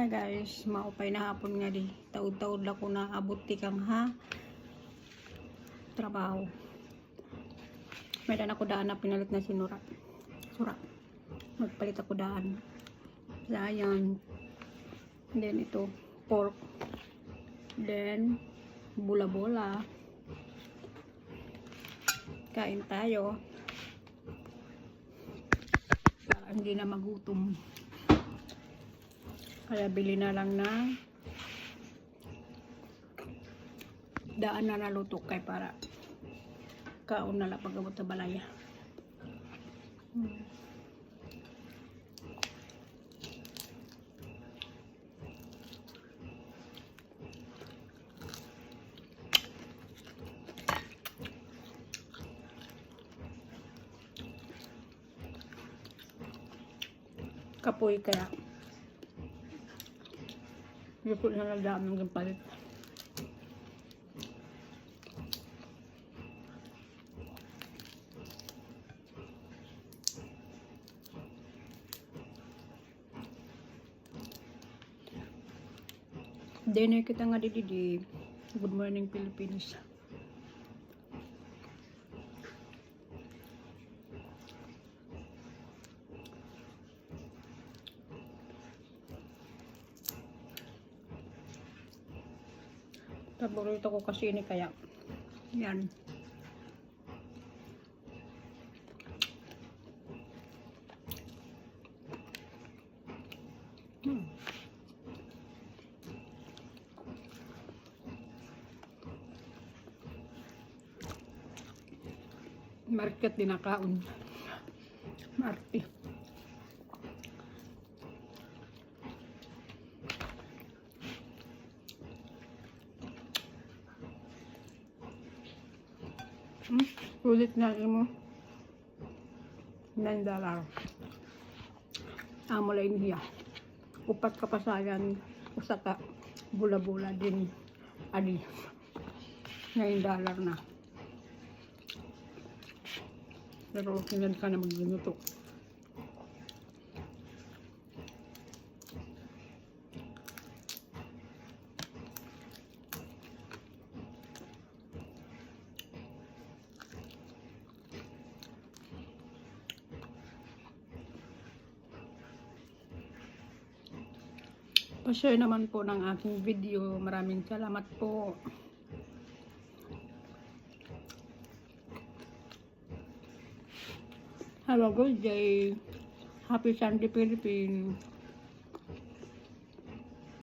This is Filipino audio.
Hi guys, maupay na hapon nga di. Taud-taud la ko na abot kang ha. Trabaho. May daan ako daan na pinalit na sinura. Sura. Magpalit ako daan. Sayang. Then ito, pork. Then, bula-bula. Kain tayo. Para hindi na magutom. Kaya bili na lang ng daan na naluto kay para kaon na lang pagabot sa balaya. Kapoy kaya. Luto na lang dami ng palit. Dinner kita nga di di Good morning Philippines. Paborito ko kasi ini kaya. Yan. Hmm. Market din nakaon. Marti. Hmm, sulit na imo. 9 dollar. Amo lang niya. Upat ka pasayan usa ka bula-bula din. 9 dollar na. Pero kailan ka na magluto. Pa-share naman po ng aking video. Maraming salamat po. Have a good day. Happy Sunday, Philippines.